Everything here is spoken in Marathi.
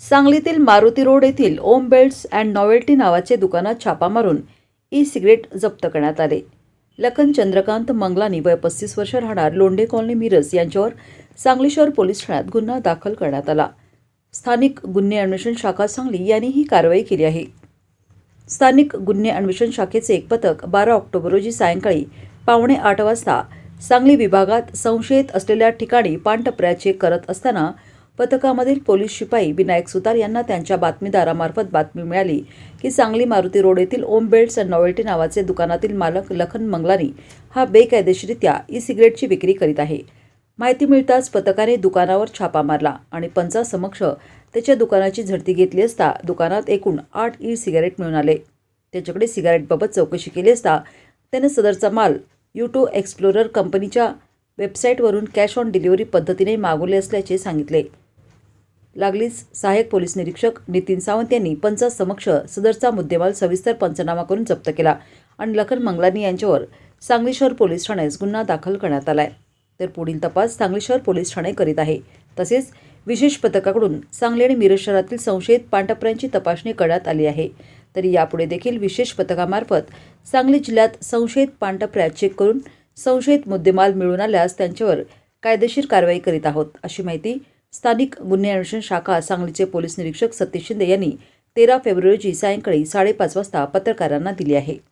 सांगलीतील मारुती रोड येथील ओम बेल्ट्स अँड नॉवेल्टी नावाचे दुकानात छापा मारून ई सिगरेट जप्त करण्यात आले. लखन चंद्रकांत मंगलानी वय पस्तीस वर्ष राहणार लोंढे कॉलनी मिरज यांच्यावर सांगली शहर पोलीस ठाण्यात गुन्हा दाखल करण्यात आला. स्थानिक गुन्हे अन्वेषण शाखा सांगली यांनी ही कारवाई केली आहे. स्थानिक गुन्हे अन्वेषण शाखेचे एक पथक बारा ऑक्टोबर रोजी सायंकाळी पावणे आठ वाजता सांगली विभागात संशयित असलेल्या ठिकाणी पानटपऱ्या चेक करत असताना पथकामधील पोलीस शिपाई विनायक सुतार यांना त्यांच्या बातमीदारामार्फत बातमी मिळाली की सांगली मारुती रोड येथील ओम बेल्ट्स अँड नॉवेल्टी नावाचे दुकानातील मालक लखन मंगलानी हा बेकायदेशीरित्या ई सिगरेटची विक्री करीत आहे. माहिती मिळताच पथकाने दुकानावर छापा मारला आणि पंचासमक्ष त्याच्या दुकानाची झडती घेतली असता दुकानात एकूण आठ ई सिगारेट मिळून आले. त्याच्याकडे सिगारेटबाबत चौकशी केली असता त्याने सदरचा माल युटो एक्सप्लोरर कंपनीच्या वेबसाईटवरून कॅश ऑन डिलिव्हरी पद्धतीने मागवले असल्याचे सांगितले. लागलीच सहाय्यक पोलीस निरीक्षक नितीन सावंत यांनी पंचासमक्ष सदरचा मुद्देमाल सविस्तर पंचनामा करून जप्त केला. आणि लखन मंगलानी यांच्यावर सांगली शहर पोलीस ठाण्यास गुन्हा दाखल करण्यात आला आहे तर पुढील तपास सांगली शहर पोलीस ठाणे करीत आहे. तसेच विशेष पथकाकडून सांगली आणि मिरज शहरातील संशयित पांटपऱ्यांची तपासणी करण्यात आली आहे. तरी यापुढे देखील विशेष पथकामार्फत सांगली जिल्ह्यात संशयित पांडपऱ्या चेक करून संशयित मुद्देमाल मिळून आल्यास त्यांच्यावर कायदेशीर कारवाई करीत आहोत अशी माहिती स्थानिक गुन्हे अन्वेषण शाखा सांगलीचे पोलीस निरीक्षक सतीश शिंदे यांनी तेरा फेब्रुवारी रोजी सायंकाळी साडेपाच वाजता पत्रकारांना दिली आहे.